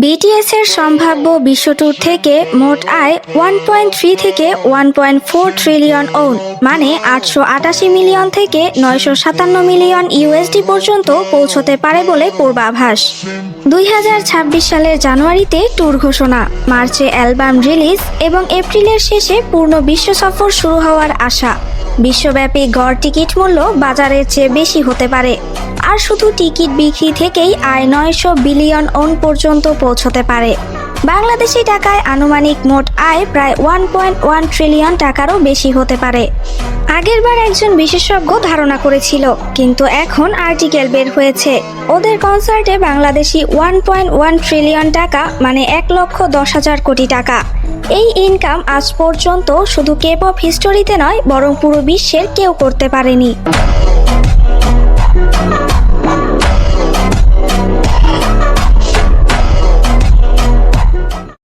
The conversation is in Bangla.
বিটিএস এর সম্ভাব্য বিশ্ব ট্যুর থেকে মোট আয় ওয়ান পয়েন্ট থ্রি থেকে one point four trillion won মানে আটশো আটাশি মিলিয়ন থেকে নয়শো সাতান্ন মিলিয়ন ইউএসডি পর্যন্ত পৌঁছতে পারে বলে পূর্বাভাস। দুই হাজার ছাব্বিশ সালের জানুয়ারিতে ট্যুর ঘোষণা, মার্চে অ্যালবাম রিলিজ এবং এপ্রিলের শেষে পূর্ণ বিশ্ব সফর শুরু হওয়ার আশা। বিশ্বব্যাপী গড় টিকিট মূল্য বাজারের চেয়ে বেশি হতে পারে। আর শুধু টিকিট বিক্রি থেকেই আয় নয়শো বিলিয়ন ওন পর্যন্ত পৌঁছতে পারে। বাংলাদেশি টাকায় আনুমানিক মোট আয় প্রায় ওয়ান পয়েন্ট ওয়ান ট্রিলিয়ন টাকারও বেশি হতে পারে। আগেরবার একজন বিশেষজ্ঞ ধারণা করেছিল, কিন্তু এখন আর্টিকেল বের হয়েছে। ওদের কনসার্টে Bangladeshi one point one trillion টাকা মানে এক লক্ষ দশ হাজার কোটি টাকা। এই ইনকাম আজ পর্যন্ত শুধু কেপ অফ হিস্টোরিতে নয়, বরং পুরো বিশ্বের কেউ করতে পারেনি।